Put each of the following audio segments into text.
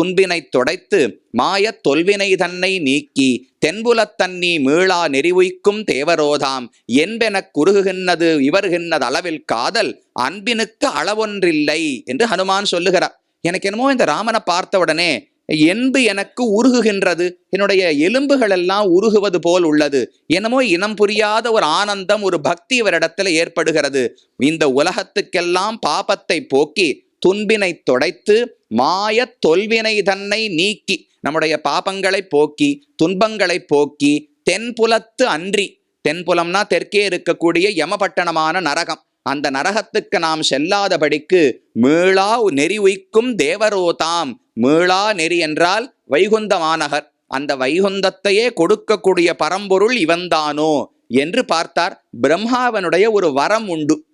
துன்பினைத் தொடைத்து மாயத் தொல்வினை தன்னை நீக்கி தென்புலத்தன்னி மீளா நெறிவுய்க்கும் தேவரோதாம் என்பெனக் குறுகுகின்றது இவர்கின்றது அளவில் காதல் அன்பினுக்கு அளவொன்றில்லை என்று ஹனுமான் சொல்லுகிறார். எனக்கு என்னமோ இந்த ராமனை பார்த்த உடனே என்பு எனக்கு உருகுகின்றது. என்னுடைய எலும்புகள் எல்லாம் உருகுவது போல் உள்ளது. என்னமோ இனம் புரியாத ஒரு ஆனந்தம் ஒரு பக்தி இவரிடத்துல ஏற்படுகிறது. இந்த உலகத்துக்கெல்லாம் பாபத்தை போக்கி துன்பினை தொடைத்து மாயத் தொல்வினை தன்னை நீக்கி நம்முடைய பாபங்களை போக்கி துன்பங்களை போக்கி தென்புலத்து அன்றி தென்புலம்னா தெற்கே இருக்கக்கூடிய யமபட்டணமான நரகம். அந்த நரகத்துக்கு நாம் செல்லாதபடிக்கு மீளா நெறி உய்க்கும் தேவரோதாம் மீளா நெறி என்றால் வைகுந்த மாநகர். அந்த வைகுந்தத்தையே கொடுக்கக்கூடிய பரம்பொருள் இவன்தானோ என்று பார்த்தார். பிரம்மாவனுடைய ஒரு வரம் உண்டு.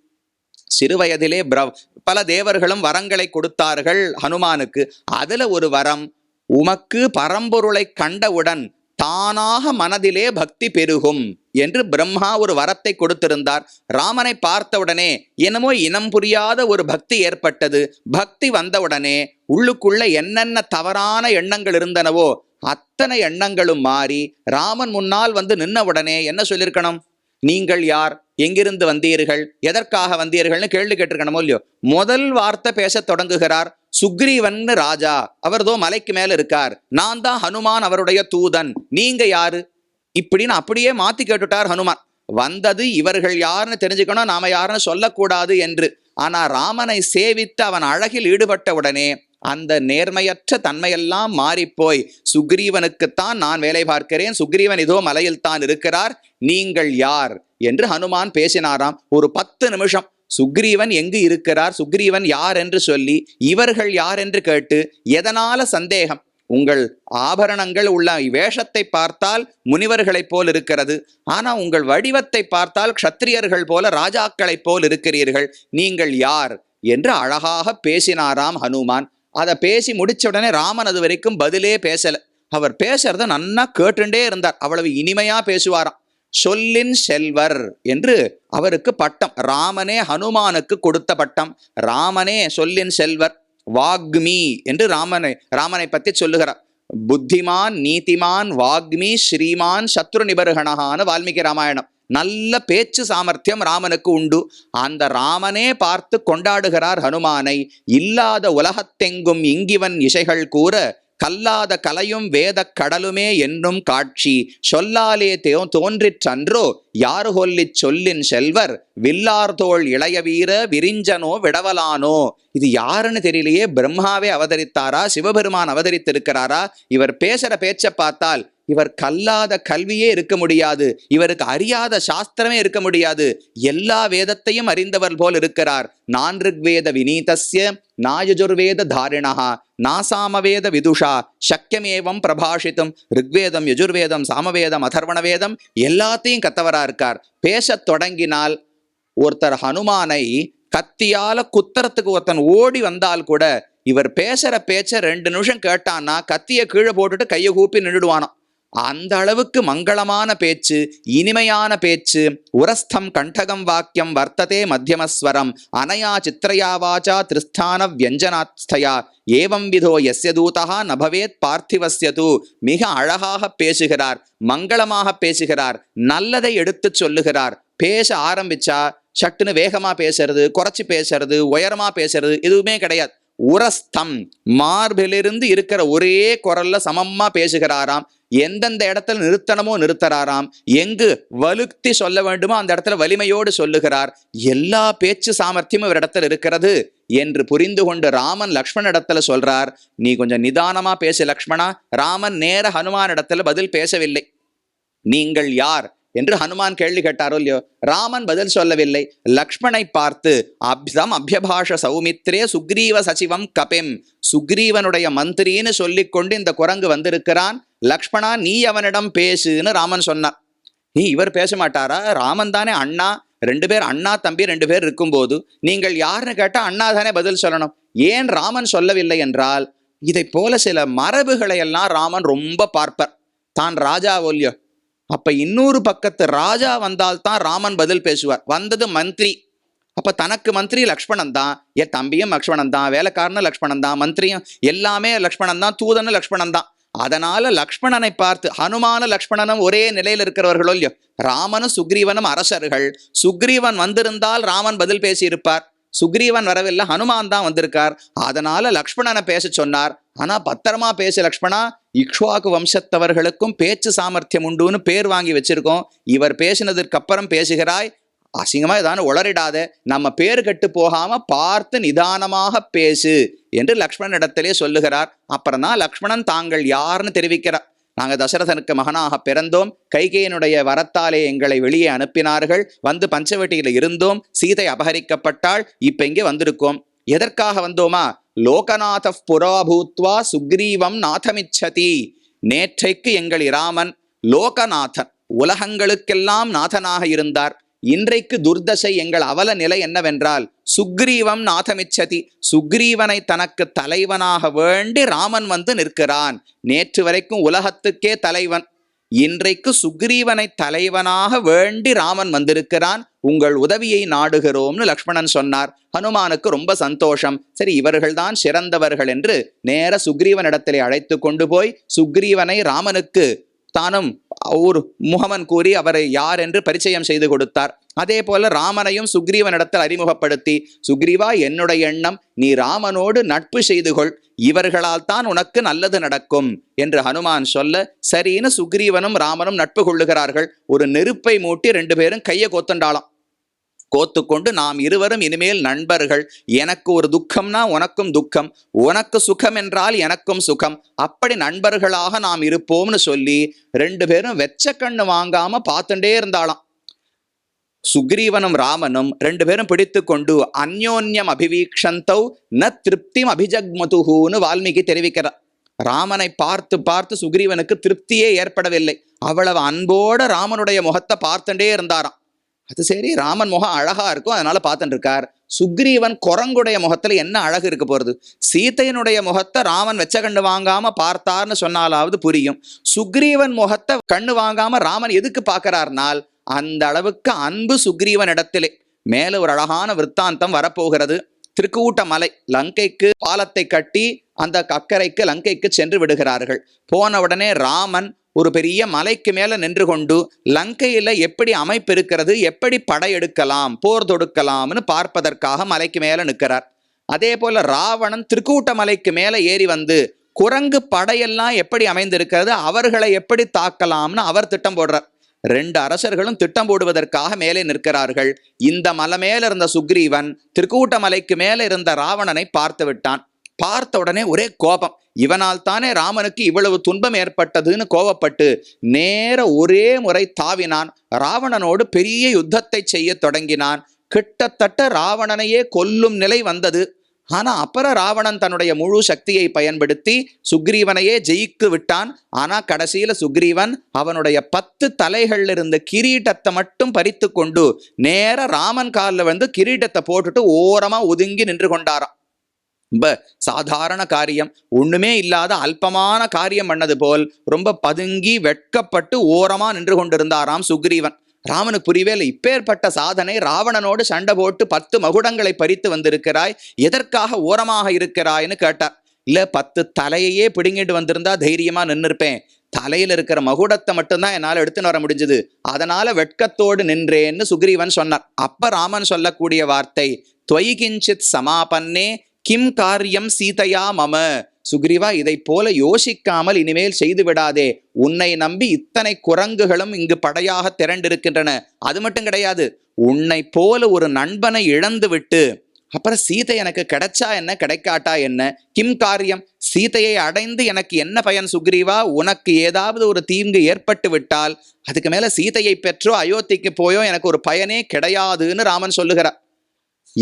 சிறுவயதிலே பிர பல தேவர்களும் வரங்களை கொடுத்தார்கள் ஹனுமானுக்கு. அதுல ஒரு வரம் உமக்கு பரம்பொருளை கண்டவுடன் தானாக மனதிலே பக்தி பெருகும் என்று பிரம்மா ஒரு வரத்தை கொடுத்திருந்தார். ராமனை பார்த்தவுடனே என்னமோ இனம் புரியாத ஒரு பக்தி ஏற்பட்டது. பக்தி வந்தவுடனே உள்ளுக்குள்ள என்னென்ன தவறான எண்ணங்கள் இருந்தனவோ அத்தனை எண்ணங்களும் மாறி ராமன் முன்னால் வந்து நின்ன உடனே என்ன சொல்லியிருக்கணும்? நீங்கள் யார்? எங்கிருந்து வந்தீர்கள்? எதற்காக வந்தீர்கள்னு கேள்வி கேட்டிருக்கணுமோ இல்லையோ? முதல் வார்த்தை பேசத் தொடங்குகிறார் சுக்ரீவன் ராஜா. அவர்தோ மலைக்கு மேல இருக்கார். நான் தான் ஹனுமான் அவருடைய தூதன். நீங்க யாரு? இப்படின்னு அப்படியே மாத்தி கேட்டுட்டார் ஹனுமான். வந்தது இவர்கள் யாருன்னு தெரிஞ்சுக்கணும். நாம யாருன்னு சொல்லக்கூடாது என்று. ஆனா ராமனை சேவித்து அவன் அழகில் ஈடுபட்ட உடனே அந்த நேர்மையற்ற தன்மையெல்லாம் மாறிப்போய் சுக்ரீவனுக்குத்தான் நான் வேலை பார்க்கிறேன் சுக்ரீவன் இதோ மலையில் தான் இருக்கிறார் நீங்கள் யார்? என்று ஹனுமான் பேசினாராம். ஒரு பத்து நிமிஷம். சுக்ரீவன் எங்கு இருக்கிறார்? சுக்ரீவன் யார் என்று சொல்லி இவர்கள் யார் என்று கேட்டு எதனால சந்தேகம்? உங்கள் ஆபரணங்கள் உள்ள வேஷத்தை பார்த்தால் முனிவர்களைப் போல் இருக்கிறது. ஆனா உங்கள் வடிவத்தை பார்த்தால் க்ஷத்திரியர்கள் போல ராஜாக்களைப் போல் இருக்கிறீர்கள். நீங்கள் யார்? என்று அழகாக பேசினாராம் ஹனுமான். அதை பேசி முடிச்ச உடனே ராமன் அது வரைக்கும் பதிலே பேசலை. அவர் பேசுறத நன்னா கேட்டுண்டே இருந்தார். அவ்வளவு இனிமையா பேசுவாராம். சொல்லின் செல்வர் என்று அவருக்கு பட்டம் ராமனே ஹனுமானுக்கு கொடுத்த பட்டம். ராமனே சொல்லின் செல்வர் வாக்மி என்று ராமனை ராமனை பத்தி சொல்லுகிறார். புத்திமான் நீதிமான் வாக்மி ஸ்ரீமான் சத்ரு நிபர்கணகான வால்மீகி ராமாயணம். நல்ல பேச்சு சாமர்த்தியம் ராமனுக்கு உண்டு. அந்த ராமனே பார்த்து கொண்டாடுகிறார் ஹனுமானை. இல்லாத உலகத்தெங்கும் இங்கிவன் இசைகள் கூற கல்லாத கலையும் வேதக் கடலுமே என்னும் காட்சி. சொல்லாலே தோ தோன்றிற்றன்றோ யாருகொல்லிச் சொல்லின் செல்வர்? வில்லார்தோள் இளைய வீர விரிஞ்சனோ விடவலானோ? இது யாருன்னு தெரியலையே பிரம்மாவே அவதரித்தாரா? சிவபெருமான் அவதரித்திருக்கிறாரா? இவர் பேசுற பேச்சை பார்த்தால் இவர் கல்லாத கல்வியே இருக்க முடியாது. இவருக்கு அறியாத சாஸ்திரமே இருக்க முடியாது. எல்லா வேதத்தையும் அறிந்தவர் போல் இருக்கிறார். நான் ரிக்வேத வினீதஸ்ய நாயஜுர்வேத தாரிணா நாசாமவேத விதுஷா சக்கியமேவம் பிரபாஷித்தும் ரிக்வேதம் யஜுர்வேதம் சாமவேதம் அதர்வண வேதம் எல்லாத்தையும் கத்தவரா இருக்கார். பேசத் தொடங்கினால் ஒருத்தர் ஹனுமானை கத்தியால குத்துறதுக்கு ஒருத்தன் ஓடி வந்தால் கூட இவர் பேசுற பேச்ச ரெண்டு நிமிஷம் கேட்டான்னா கத்திய கீழே போட்டுட்டு கையை கூப்பி நின்றுடுவானோ அந்த அளவுக்கு மங்களமான பேச்சு இனிமையான பேச்சு உரஸ்தம் கண்டகம் வாக்கியம் வர்த்ததே மத்தியமஸ்வரம் அனயா சித்திரயா வாச்சா திருஸ்தான வியஞ்சனாஸ்தயா ஏவம் விதோ எஸ்ய தூதா நபவேத் பார்த்திவஸ்ய மிக அழகாக பேசுகிறார் மங்களமாக பேசுகிறார் நல்லதை எடுத்துச் சொல்லுகிறார் பேச ஆரம்பிச்சா சட்டுன்னு வேகமா பேசுறது குறைச்சி பேசுறது உயரமாக பேசுறது எதுவுமே கிடையாது. உரஸ்தம். மார்பிலிருந்து இருக்கிற ஒரே குரல்ல சமமா பேசுகிறாராம். எந்தெந்த இடத்துல நிறுத்தணுமோ நிறுத்தறாராம். எங்கு வலுத்தி சொல்ல வேண்டுமோ அந்த இடத்துல வலிமையோடு சொல்லுகிறார். எல்லா பேச்சு சாமர்த்தியமும் இவரிடத்துல இருக்கிறது என்று புரிந்து கொண்டு ராமன் லக்ஷ்மண் இடத்துல சொல்றார். நீ கொஞ்சம் நிதானமா பேசு லக்ஷ்மணா. ராமன் நேர ஹனுமான் இடத்துல பதில் பேசவில்லை. நீங்கள் யார்? என்று ஹனுமான் கேள்வி கேட்டாரோ இல்லையோ? ராமன் பதில் சொல்லவில்லை. லக்ஷ்மணை பார்த்து அப்தம் அபியபாஷ சௌமித்ரே சுக்ரீவ சச்சிவம் கபெம். சுக்ரீவனுடைய மந்திரின்னு சொல்லிக்கொண்டு இந்த குரங்கு வந்திருக்கிறான். லக்ஷ்மணா நீ அவனிடம் பேசுன்னு ராமன் சொன்னார் நீ இவர் பேச மாட்டாரா? ராமன் தானே அண்ணா. ரெண்டு பேர் அண்ணா தம்பி ரெண்டு பேர் இருக்கும்போது நீங்கள் யாருன்னு கேட்டா அண்ணா தானே பதில் சொல்லணும். ஏன் ராமன் சொல்லவில்லை என்றால் இதை போல சில மரபுகளை எல்லாம் ராமன் ரொம்ப பார்ப்பர். தான் ராஜா ஒல்லியோ அப்ப இன்னொரு பக்கத்து ராஜா வந்தால்தான் ராமன் பதில் பேசுவார். வந்தது மந்திரி. அப்ப தனக்கு மந்திரி லக்ஷ்மணன் தான். என் தம்பியும் லக்ஷ்மணன் தான். வேலைக்காரனும் லக்ஷ்மணன் தான். மந்திரியும் எல்லாமே லக்ஷ்மணன் தான். தூதனும் லக்ஷ்மணன் தான். அதனால லக்ஷ்மணனை பார்த்து ஹனுமான லக்ஷ்மணனும் ஒரே நிலையில் இருக்கிறவர்களோ இல்லையோ? ராமனும் சுக்ரீவனும் அரசர்கள். சுக்ரீவன் வந்திருந்தால் ராமன் பதில் பேசியிருப்பார். சுக்ரீவன் வரவில்லை ஹனுமான் தான் வந்திருக்கார். அதனால லக்ஷ்மணனை பேச சொன்னார். ஆனா பத்திரமா பேசு லக்ஷ்மணா. இக்ஷ்வாக்கு வம்சத்தவர்களுக்கும் பேச்சு சாமர்த்தியம் உண்டுன்னு பேர் வாங்கி வச்சிருக்கோம். இவர் பேசினதற்கு அப்புறம் பேசுகிறாய் அசிங்கமா ஏதாவது உளறிடாத. நம்ம பேர் கட்டு போகாம பார்த்து நிதானமாக பேசு என்று லக்ஷ்மணன் இடத்திலே சொல்லுகிறார். அப்புறம் தான் லக்ஷ்மணன் தாங்கள் யாருன்னு தெரிவிக்கிறார் நாங்கள் தசரதனுக்கு மகனாக பிறந்தோம். கைகேயனுடைய வரத்தாலே எங்களை வெளியே அனுப்பினார்கள். வந்து பஞ்சவட்டியில் இருந்தோம். சீதை அபகரிக்கப்பட்டாள். இப்ப இங்கே வந்திருக்கோம்? எதற்காக வந்தோமா? லோகநாத புறாபூத்வா சுக்ரீவம் நாதமிச்சதி. நேற்றைக்கு எங்கள் இராமன் லோகநாதன் உலகங்களுக்கெல்லாம் நாதனாக இருந்தார். இன்றைக்கு துர்தசை எங்கள் அவல நிலை என்னவென்றால் சுக்ரீவம் நாதமிச்சதி சுக்ரீவனை தனக்கு தலைவனாக வேண்டி ராமன் வந்து நிற்கிறான். நேற்று வரைக்கும் உலகத்துக்கே தலைவன். இன்றைக்கு சுக்ரீவனை தலைவனாக வேண்டி ராமன் வந்திருக்கிறான். உங்கள் உதவியை நாடுகிறோம்னு லக்ஷ்மணன் சொன்னார். ஹனுமானுக்கு ரொம்ப சந்தோஷம். சரி இவர்கள்தான் சிறந்தவர்கள் என்று நேர சுக்ரீவனிடத்திலே அழைத்து கொண்டு போய் சுக்ரீவனை ராமனுக்கு தானும் ஒரு முகமன் கூறி அவரை யார் என்று பரிச்சயம் செய்து கொடுத்தார். அதே போல ராமனையும் சுக்ரீவனிடத்தில் அறிமுகப்படுத்தி சுக்ரீவா என்னுடைய எண்ணம் நீ ராமனோடு நட்பு செய்து கொள். இவர்களால் தான் உனக்கு நல்லது நடக்கும் என்று ஹனுமான் சொல்ல சரின்னு சுக்ரீவனும் ராமனும் நட்பு கொள்ளுகிறார்கள். ஒரு நெருப்பை மூட்டி ரெண்டு பேரும் கையை கோத்தண்டாளாம். கோத்துக்கொண்டு நாம் இருவரும் இனிமேல் நண்பர்கள். எனக்கு ஒரு துக்கம்னா உனக்கும் துக்கம். உனக்கு சுகம் என்றால் எனக்கும் சுகம். அப்படி நண்பர்களாக நாம் இருப்போம்னு சொல்லி ரெண்டு பேரும் வெச்ச கண்ணு வாங்காம பார்த்துட்டே இருந்தாளாம். சுக்ரீவனும் ராமனும் ரெண்டு பேரும் பிடித்து கொண்டு அந்யோன்யம் அபிவீக்ஷந்தௌ ந திருப்திம் அபிஜக்மதுகுன்னு வால்மீகி தெரிவிக்கிறார். ராமனை பார்த்து பார்த்து சுக்ரீவனுக்கு திருப்தியே ஏற்படவில்லை. அவ்வளவு அன்போட ராமனுடைய முகத்தை பார்த்துட்டே இருந்தாராம். அது சரி ராமன் முகம் அழகா இருக்கும் அதனால பார்த்துட்டு இருக்கார் சுக்ரீவன் குரங்குடைய முகத்துல என்ன அழகு இருக்க போறது? சீத்தையனுடைய முகத்தை ராமன் வெச்ச கண்ணு வாங்காம பார்த்தார்னு சொன்னாலாவது புரியும். சுக்ரீவன் முகத்தை கண்ணு வாங்காம ராமன் எதுக்கு பார்க்கறார்னால் அந்த அளவுக்கு அன்பு சுக்ரீவன் இடத்திலே மேல ஒரு அழகான விற்த்தாந்தம் வரப்போகிறது. திருக்கூட்ட மலை லங்கைக்கு பாலத்தை கட்டி அந்த அக்கறைக்கு லங்கைக்கு சென்று விடுகிறார்கள். போன உடனே ராமன் ஒரு பெரிய மலைக்கு மேலே நின்று கொண்டு லங்கையில் எப்படி அமைப்பு இருக்கிறது எப்படி படையெடுக்கலாம் போர் தொடுக்கலாம்னு பார்ப்பதற்காக மலைக்கு மேலே நிற்கிறார். அதே போல் ராவணன் திருக்கூட்ட மலைக்கு மேலே ஏறி வந்து குரங்கு படையெல்லாம் எப்படி அமைந்திருக்கிறது அவர்களை எப்படி தாக்கலாம்னு அவர் திட்டம் போடுறார். ரெண்டு அரசர்களும் திட்டம் போடுவதற்காக மேலே நிற்கிறார்கள். இந்த மலை மேல இருந்த சுக்ரீவன் திருக்கூட்ட மலைக்கு மேல இருந்த ராவணனை பார்த்து விட்டான். பார்த்த உடனே ஒரே கோபம். இவனால் தானே ராமனுக்கு இவ்வளவு துன்பம் ஏற்பட்டதுன்னு கோபப்பட்டு நேர ஒரே முறை தாவினான். ராவணனோடு பெரிய யுத்தத்தை செய்ய தொடங்கினான். கிட்டத்தட்ட ராவணனையே கொல்லும் நிலை வந்தது. ஆனா அப்புறம் ராவணன் தன்னுடைய முழு சக்தியை பயன்படுத்தி சுக்ரீவனையே ஜெயிக்கு விட்டான். ஆனா கடைசியில சுக்ரீவன் அவனுடைய பத்து தலைகள்ல இருந்த கிரீட்டத்தை மட்டும் பறித்து கொண்டு நேர ராமன் காலில் வந்து கிரீட்டத்தை போட்டுட்டு ஓரமா ஒதுங்கி நின்று கொண்டாராம். ரொம்ப சாதாரண காரியம். ஒண்ணுமே இல்லாத அல்பமான காரியம் பண்ணது போல் ரொம்ப பதுங்கி வெட்கப்பட்டு ஓரமா நின்று கொண்டிருந்தாராம் சுக்ரீவன். ராமனுக்கு புரியவே இல்லை. இப்பேற்பட்ட சாதனை ராவணனோடு சண்டை போட்டு பத்து மகுடங்களை பறித்து வந்திருக்கிறாய். எதற்காக ஓரமாக இருக்கிறாய்னு கேட்டார். இல்ல பத்து தலையையே பிடுங்கிட்டு வந்திருந்தா தைரியமா நின்றுருப்பேன் தலையில இருக்கிற மகுடத்தை மட்டும்தான் என்னால் எடுத்துன்னு வர முடிஞ்சது. அதனால வெட்கத்தோடு நின்றேன்னு சுக்ரீவன் சொன்னார். அப்ப ராமன் சொல்லக்கூடிய வார்த்தை துவயி கிஞ்சித் சமாபன்னே கிம் காரியம் சீதையா மம? சுக்ரீவா இதை போல யோசிக்காமல் இனிமேல் செய்து விடாதே உன்னை நம்பி இத்தனை குரங்குகளும் இங்கு படையாக திரண்டிருக்கின்றன. அது மட்டும் கிடையாது உன்னை போல ஒரு நண்பனை இழந்து விட்டு அப்புறம் சீதை எனக்கு கிடைச்சா என்ன கிடைக்காட்டா என்ன? கிம் காரியம் சீதையை அடைந்து எனக்கு என்ன பயன் சுக்ரீவா? உனக்கு ஏதாவது ஒரு தீங்கு ஏற்பட்டு விட்டால் அதுக்கு மேல சீதையை பெற்றோ அயோத்திக்கு போயோ எனக்கு ஒரு பயனே கிடையாதுன்னு ராமன் சொல்லுகிறார்.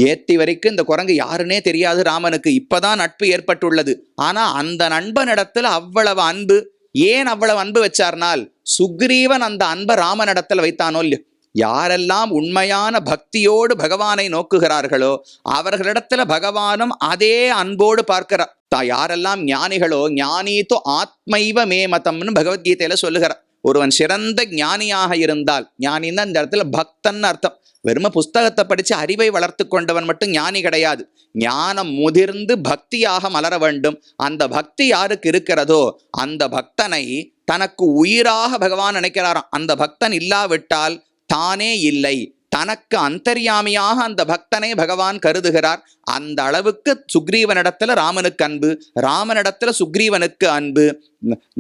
ஏத்தி வரைக்கும் இந்த குரங்கு யாருன்னே தெரியாது ராமனுக்கு. இப்பதான் நட்பு ஏற்பட்டுள்ளது. ஆனா அந்த நண்பனிடத்துல அவ்வளவு அன்பு ஏன் அவ்வளவு அன்பு வச்சார்னால் சுக்ரீவன் அந்த அன்பை ராமனிடத்துல வைத்தானோ இல்லையோ? யாரெல்லாம் உண்மையான பக்தியோடு பகவானை நோக்குகிறார்களோ அவர்களிடத்துல பகவானும் அதே அன்போடு பார்க்கிறார் தா யாரெல்லாம் ஞானிகளோ ஞானீத்தோ ஆத்மைவ மே மதம்னு பகவத்கீதையில சொல்லுகிறார். ஒருவன் சிறந்த ஞானியாக இருந்தால் ஞானின்னா இந்த இடத்துல பக்தன் அர்த்தம். வெறும புஸ்தகத்தை படித்து அறிவை வளர்த்து கொண்டவன் மட்டும் ஞானி கிடையாது. ஞானம் முதிர்ந்து பக்தியாக மலர வேண்டும். அந்த பக்தி யாருக்கு இருக்கிறதோ அந்த பக்தனை தனக்கு உயிராக பகவான் நினைக்கிறாராம். அந்த பக்தன் இல்லாவிட்டால் தானே இல்லை. தனக்கு அந்தர்யாமியாக அந்த பக்தனை பகவான் கருதுகிறார். அந்த அளவுக்கு சுக்ரீவனிடத்துல ராமனுக்கு அன்பு ராமனிடத்துல சுக்ரீவனுக்கு அன்பு.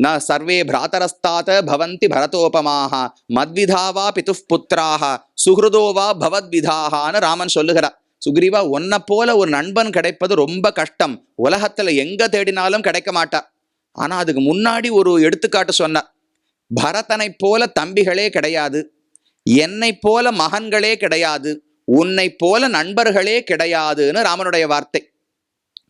ந சர்வே பிராதரஸ்தாத பவந்தி பரதோபமாக மத்விதாவா பிதுப் புத்திராக சுஹ்ருதோவா பவத்விதாகான்னு ராமன் சொல்லுகிறார். சுக்ரீவா உன்னை போல ஒரு நண்பன் கிடைப்பது ரொம்ப கஷ்டம். உலகத்துல எங்க தேடினாலும் கிடைக்க மாட்டார். ஆனா அதுக்கு முன்னாடி ஒரு எடுத்துக்காட்டு சொன்னார். பரதனை போல தம்பிகளே கிடையாது. என்னை போல மகன்களே கிடையாது உன்னை போல நண்பர்களே கிடையாதுன்னு ராமனுடைய வார்த்தை.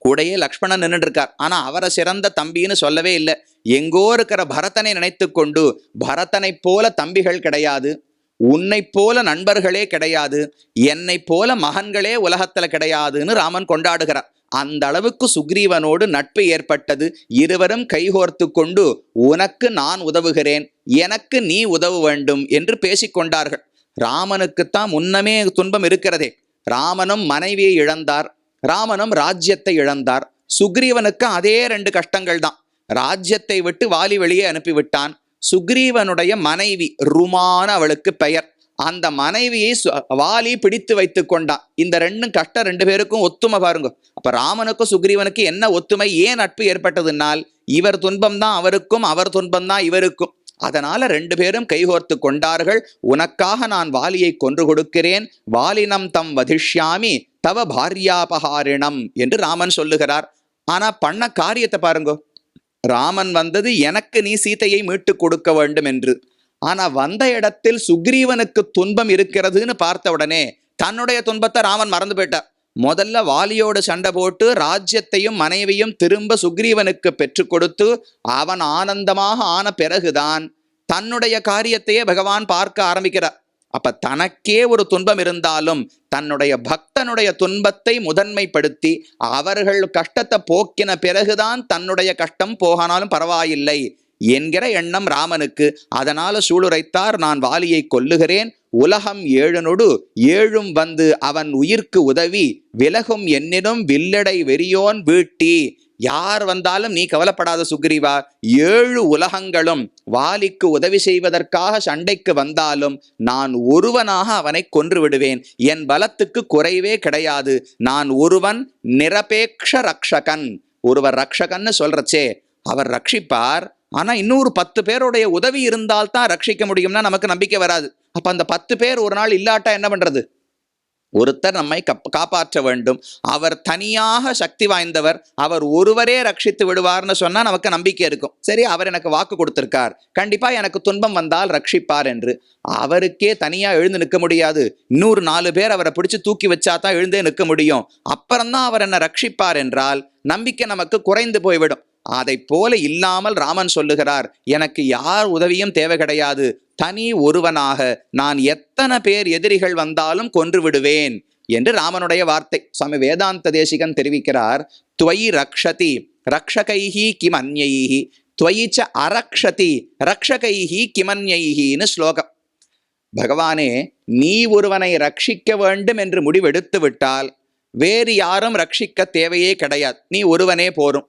கூடையே லக்ஷ்மணன் நின்றுட்டு இருக்கார் ஆனா அவரை சிறந்த தம்பின்னு சொல்லவே இல்லை. எங்கோ இருக்கிற பரதனை நினைத்து கொண்டு பரதனை போல தம்பிகள் கிடையாது உன்னை போல நண்பர்களே கிடையாது என்னை போல மகன்களே உலகத்துல கிடையாதுன்னு ராமன் கொண்டாடுகிறார். அந்த அளவுக்கு சுக்ரீவனோடு நட்பு ஏற்பட்டது. இருவரும் கைகோர்த்து கொண்டு உனக்கு நான் உதவுகிறேன். எனக்கு நீ உதவ வேண்டும் என்று பேசிக்கொண்டார்கள் ராமனுக்குத்தான் முன்னமே துன்பம் இருக்கிறதே. ராமனும் மனைவியை இழந்தார். ராமனும் ராஜ்யத்தை இழந்தார். சுக்ரீவனுக்கு அதே ரெண்டு கஷ்டங்கள் தான். ராஜ்யத்தை விட்டு வாலி வெளியே அனுப்பிவிட்டான். சுக்ரீவனுடைய மனைவி ருமான அவளுக்கு பெயர். அந்த மனைவியை சு- வாலி பிடித்து வைத்து கொண்டான். இந்த ரெண்டும் கஷ்டம் ரெண்டு பேருக்கும் ஒத்துமை பாருங்க. அப்ப ராமனுக்கும் சுக்ரீவனுக்கு என்ன ஒத்துமை? ஏன் நட்பு ஏற்பட்டதுனால் இவர் துன்பம் தான் அவருக்கும் அவர் துன்பம் தான் இவருக்கும். அதனால ரெண்டு பேரும் கைகோர்த்து கொண்டார்கள். உனக்காக நான் வாலியை கொன்று கொடுக்கிறேன். வாலினம் தம் வதிஷ்யாமி தவ பாரியாபகாரிணம் என்று ராமன் சொல்லுகிறார். ஆனா பண்ண காரியத்தை பாருங்க. ராமன் வந்தது எனக்கு நீ சீதையை மீட்டு கொடுக்க வேண்டும் என்று. ஆனா வந்த இடத்தில் சுக்ரீவனுக்கு துன்பம் இருக்கிறதுன்னு பார்த்த உடனே தன்னுடைய துன்பத்தை ராமன் மறந்து போயிட்டார். முதல்ல வாலியோடு சண்டை போட்டு ராஜ்யத்தையும் மனைவியும் திரும்ப சுக்ரீவனுக்கு பெற்றுக் கொடுத்து அவன் ஆனந்தமாக ஆன பிறகுதான் தன்னுடைய காரியத்தையே பகவான் பார்க்க ஆரம்பிக்கிறார். அப்ப தனக்கே ஒரு துன்பம் இருந்தாலும் தன்னுடைய பக்தனுடைய துன்பத்தை முதன்மைப்படுத்தி அவர்கள் கஷ்டத்தை போக்கின பிறகுதான் தன்னுடைய கஷ்டம் போகானாலும் பரவாயில்லை. என்கிற எண்ணம் ராமனுக்கு அதனால சூளுரைத்தார் நான் வாலியை கொல்லுகிறேன். உலகம் ஏழுனொடு ஏழும் வந்து அவன் உயிர்க்கு உதவி. விலகும் என்னினும் வில்லடை வெறியோன் வீட்டி. யார் வந்தாலும் நீ கவலைப்படாத சுக்ரீவா. ஏழு உலகங்களும் வாலிக்கு உதவி செய்வதற்காக சண்டைக்கு வந்தாலும் நான் ஒருவனாக அவனை கொன்று விடுவேன் என் பலத்துக்கு குறைவே கிடையாது. நான் ஒருவன் நிரபேக்ஷ ரக்ஷகன். ஒருவர் ரக்ஷகன்னு சொல்றச்சே அவர் ரட்சிப்பார் ஆனா இன்னொரு பத்து பேருடைய உதவி இருந்தால் தான் ரட்சிக்க முடியும்னா நமக்கு நம்பிக்கை வராது. அப்போ அந்த பத்து பேர் ஒரு நாள் இல்லாட்டா என்ன பண்றது? ஒருத்தர் நம்மை கப் காப்பாற்ற வேண்டும். அவர் தனியாக சக்தி வாய்ந்தவர். அவர் ஒருவரே ரட்சித்து விடுவார்னு சொன்னா நமக்கு நம்பிக்கை இருக்கும். சரி அவர் எனக்கு வாக்கு கொடுத்திருக்கார். கண்டிப்பா எனக்கு துன்பம் வந்தால் ரட்சிப்பார் என்று. அவருக்கே தனியா எழுந்து நிற்க முடியாது. இன்னொரு நாலு பேர் அவரை பிடிச்சி தூக்கி வச்சா தான் எழுந்தே நிற்க முடியும். அப்புறம்தான் அவர் என்ன ரட்சிப்பார் என்றால் நம்பிக்கை நமக்கு குறைந்து போய்விடும். அதை போல இல்லாமல் ராமன் சொல்லுகிறார் எனக்கு யார் உதவியும் தேவை கிடையாது. தனி ஒருவனாக நான் எத்தனை பேர் எதிரிகள் வந்தாலும் கொன்று விடுவேன் என்று ராமனுடைய வார்த்தை. சுவாமி வேதாந்த தேசிகன் தெரிவிக்கிறார் துவயி ரக்ஷதி ரக்ஷகைஹி கிம் அந்யைஹி துவயிச்ச அரக்ஷதி ரக்ஷகைஹி கிமன்யைஹின்னு ஸ்லோகம். பகவானே நீ ஒருவனை ரட்சிக்க வேண்டும் என்று முடிவெடுத்து விட்டால் வேறு யாரும் ரட்சிக்க தேவையே கிடையாது. நீ ஒருவனே போரும்.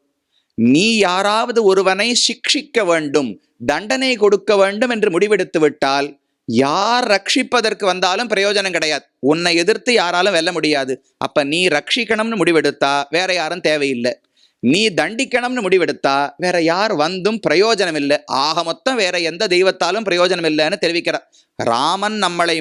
நீ யாராவது ஒருவனை சிக்ஷிக்க வேண்டும் தண்டனை கொடுக்க வேண்டும் என்று முடிவெடுத்து விட்டால் யார் ரட்சிப்பதற்கு வந்தாலும் பிரயோஜனம் கிடையாது. உன்னை எதிர்த்து யாராலும் வெல்ல முடியாது. அப்ப நீ ரட்சிக்கணும்னு முடிவெடுத்தா வேற யாரும் தேவையில்லை. நீ தண்டிக்கணும்னு முடிவெடுத்தா வேற யார் வந்தும் பிரயோஜனம் இல்லை ஆக மொத்தம் வேற எந்த தெய்வத்தாலும் பிரயோஜனம் இல்லைன்னு தெரிவிக்கிறார். ராமன் நம்மளை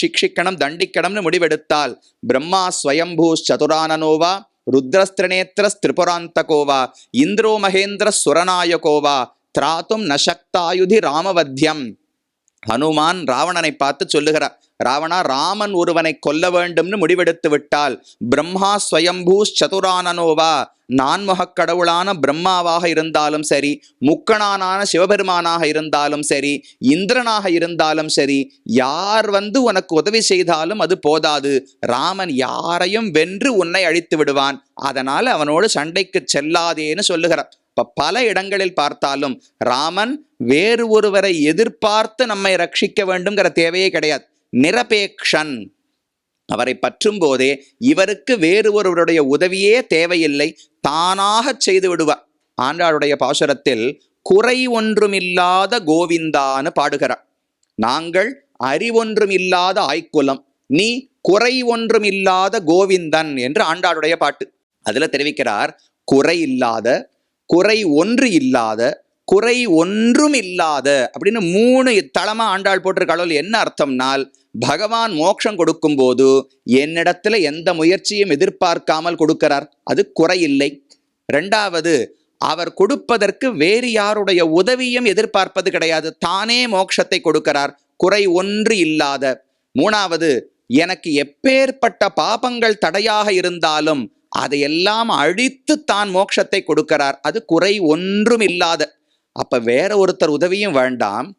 சிக்ஷிக்கணும் தண்டிக்கணும்னு முடிவெடுத்தால் பிரம்மா ஸ்வயம்பூ சதுரானனோவா? ருத்ரஸ்திரிநேத்திரஸ்திரிபுராந்தகோவா இந்திரோ மகேந்திர சுரநாயகோவா திராத்தும் நசக்தாயுதி ராமவத்தியம் ஹனுமான் ராவணனை பார்த்து சொல்லுகிறார். ராவணா ராமன் ஒருவனை கொல்ல வேண்டும்னு முடிவெடுத்து விட்டால் பிரம்மா ஸ்வயம்பூ சதுரானனோவா? நான்முகக் கடவுளான பிரம்மாவாக இருந்தாலும் சரி முக்கணானான சிவபெருமானாக இருந்தாலும் சரி இந்திரனாக இருந்தாலும் சரி யார் வந்து உனக்கு உதவி செய்தாலும் அது போதாது. ராமன் யாரையும் வென்று உன்னை அழித்து விடுவான். அதனால் அவனோடு சண்டைக்கு செல்லாதேன்னு சொல்லுகிறார். இப்ப பல இடங்களில் பார்த்தாலும் ராமன் வேறு ஒருவரை எதிர்பார்த்து நம்மை ரட்சிக்க வேண்டும்ங்கிற தேவையே கிடையாது. நிரபேக்ஷன். அவரை பற்றும் போதே இவருக்கு வேறு ஒருவருடைய உதவியே தேவையில்லை. தானாக செய்து விடுவார். ஆண்டாளுடைய பாசுரத்தில் குறை ஒன்றுமில்லாத கோவிந்தான்னு பாடுகிறார். நாங்கள் அறிவொன்றுமில்லாத ஆய்க்குலம். நீ குறை ஒன்றுமில்லாத கோவிந்தன் என்று ஆண்டாளுடைய பாட்டு. அதுல தெரிவிக்கிறார் குறை இல்லாத குறை ஒன்று இல்லாத குறை ஒன்றும் இல்லாத அப்படின்னு மூணு தளமா ஆண்டாள் போட்டிருக்காளோ என்ன அர்த்தம்னால் பகவான் மோட்சம் கொடுக்கும்போது என்னிடத்துல எந்த முயற்சியும் எதிர்பார்க்காமல் கொடுக்கிறார். அது குறையில்லை. ரெண்டாவது அவர் கொடுப்பதற்கு வேறு யாருடைய உதவியும் எதிர்பார்ப்பது கிடையாது. தானே மோட்சத்தை கொடுக்கிறார். குறை ஒன்று இல்லாத. மூணாவது எனக்கு எப்பேற்பட்ட பாபங்கள் தடையாக இருந்தாலும் அதையெல்லாம் அழித்து தான் மோட்சத்தை கொடுக்கிறார். அது குறை ஒன்றும் இல்லாத அப்ப வேற ஒருத்தர் உதவியும் வேண்டாம்.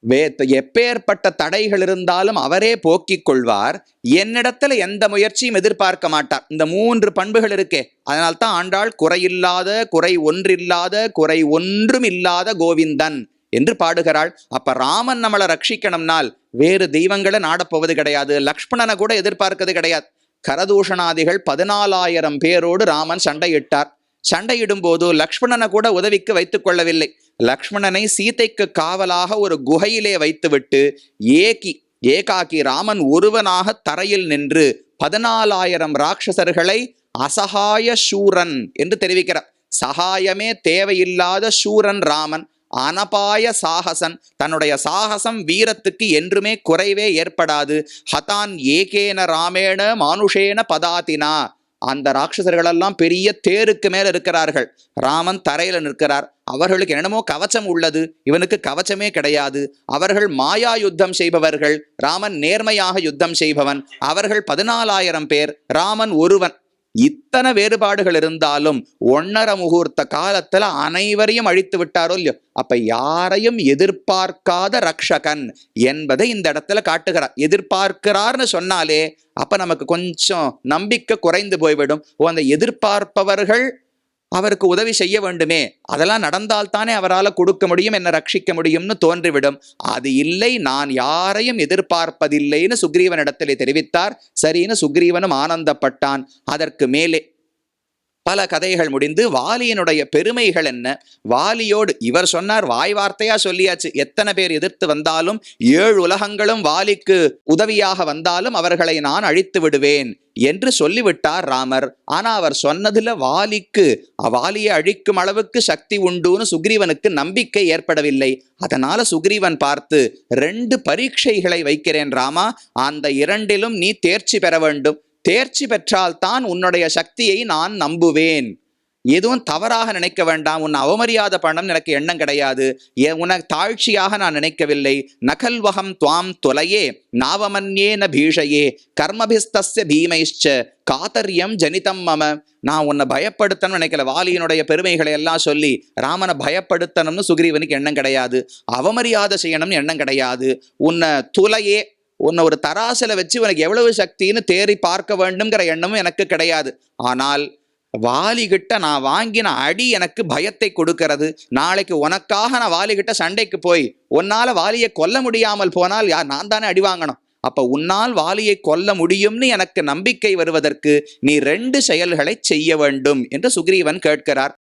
வே எப்பேற்பட்ட தடைகள் இருந்தாலும் அவரே போக்கிக் கொள்வார். என்னிடத்துல எந்த முயற்சியும் எதிர்பார்க்க மாட்டார். இந்த மூன்று பண்புகள் இருக்கே. அதனால்தான் ஆண்டாள் குறையில்லாத குறை ஒன்றில்லாத குறை ஒன்றும் இல்லாத கோவிந்தன் என்று பாடுகிறாள். அப்ப ராமன் நம்மளை ரட்சிக்கணும்னால் வேறு தெய்வங்களை நாடப்போவது கிடையாது. லக்ஷ்மணனை கூட எதிர்பார்க்கிறது கிடையாது. கரதூஷணாதிகள் பதினாலாயிரம் பேரோடு ராமன் சண்டையிட்டார். சண்டையிடும் போது லக்ஷ்மணனை கூட உதவிக்கு வைத்துக் கொள்ளவில்லை. லக்ஷ்மணனை சீதைக்கு காவலாக ஒரு குகையிலே வைத்துவிட்டு ஏகி ஏகாக்கி ராமன் ஒருவனாக தரையில் நின்று பதினாலாயிரம் ராட்சசர்களை அசகாய சூரன் என்று தெரிவிக்கிறார். சகாயமே தேவையில்லாத சூரன் ராமன் அனபாய சாகசன். தன்னுடைய சாகசம் வீரத்துக்கு என்றுமே குறைவே ஏற்படாது. ஹதான் ஏகேன ராமேண மானுஷேன பதாதினா. அந்த ராட்சசர்களெல்லாம் பெரிய தேருக்கு மேல இருக்கிறார்கள். ராமன் தரையில நிற்கிறார். அவர்களுக்கு என்னமோ கவச்சம் உள்ளது. இவனுக்கு கவச்சமே கிடையாது. அவர்கள் மாயா யுத்தம் செய்பவர்கள். ராமன் நேர்மையாக யுத்தம் செய்பவன். அவர்கள் பதினாலாயிரம் பேர். ராமன் ஒருவன். இத்தனை வேறுபாடுகள் இருந்தாலும் ஒன்னர முகூர்த்த காலத்துல அனைவரையும் அழித்து விட்டாரோ இல்லையோ? அப்ப யாரையும் எதிர்பார்க்காத ரக்ஷகன் என்பதை இந்த இடத்துல காட்டுகிறார். எதிர்பார்க்கிறார்னு சொன்னாலே அப்ப நமக்கு கொஞ்சம் நம்பிக்கை குறைந்து போய்விடும். ஓ அந்த எதிர்பார்ப்பவர்கள் அவருக்கு உதவி செய்ய வேண்டுமே. அதெல்லாம் நடந்தால்தானே அவரால் கொடுக்க முடியும் என்ன ரட்சிக்க முடியும்னு தோன்றிவிடும். அது இல்லை நான் யாரையும் எதிர்பார்ப்பதில்லைன்னு சுக்ரீவனிடத்திலே தெரிவித்தார். சரின்னு சுக்ரீவனும் ஆனந்தப்பட்டான். அதற்கு மேலே பல கதைகள் முடிந்து வாலியினுடைய பெருமைகள் என்ன? வாலியோடு இவர் சொன்னார் வாய் வார்த்தையா சொல்லியாச்சு. எத்தனை பேர் எதிர்த்து வந்தாலும் ஏழு உலகங்களும் வாலிக்கு உதவியாக வந்தாலும் அவர்களை நான் அழித்து விடுவேன். என்று சொல்லிவிட்டார் ராமர். ஆனா அவர் சொன்னதுல வாலிக்கு வாலியை அழிக்கும் அளவுக்கு சக்தி உண்டுன்னு சுக்ரீவனுக்கு நம்பிக்கை ஏற்படவில்லை. அதனால சுக்ரீவன் பார்த்து ரெண்டு பரீட்சைகளை வைக்கிறேன் ராமா அந்த இரண்டிலும் நீ தேர்ச்சி பெற வேண்டும். தேர்ச்சி பெற்றால்தான் உன்னுடைய சக்தியை நான் நம்புவேன். எதுவும் தவறாக நினைக்க வேண்டாம். உன்னை அவமரியாத பணம் எனக்கு எண்ணம் கிடையாது. ஏ- உனக்கு தாழ்ச்சியாக நான் நினைக்கவில்லை. நகல்வகம் துவாம் தொலையே நாவமன்யே ந பீஷையே கர்மபிஸ்தஸ்ய பீமைஷ்ச காத்தரியம் ஜனிதம் மம. நான் உன்னை பயப்படுத்தணும்னு நினைக்கல. வாலியினுடைய பெருமைகளை எல்லாம் சொல்லி ராமனை பயப்படுத்தணும்னு சுக்ரீவனுக்கு எண்ணம் கிடையாது. அவமரியாதை செய்யணும்னு எண்ணம் கிடையாது. உன்னை துலையே உன்னை ஒரு தராசில வச்சு உனக்கு எவ்வளவு சக்தின்னு தேறி பார்க்க வேண்டும்ங்கிற எண்ணமும் எனக்கு கிடையாது. ஆனால் வாலிகிட்ட நான் வாங்கின அடி எனக்கு பயத்தை கொடுக்கிறது. நாளைக்கு உனக்காக நான் வாலிகிட்ட சண்டைக்கு போய் உன்னால வாலியை கொல்ல முடியாமல் போனால் யார் நான் தானே அடி வாங்கணும். அப்ப உன்னால் வாலியை கொல்ல முடியும்னு எனக்கு நம்பிக்கை வருவதற்கு நீ ரெண்டு செயல்களை செய்ய வேண்டும் என்று சுக்ரீவன் கேட்கிறார்.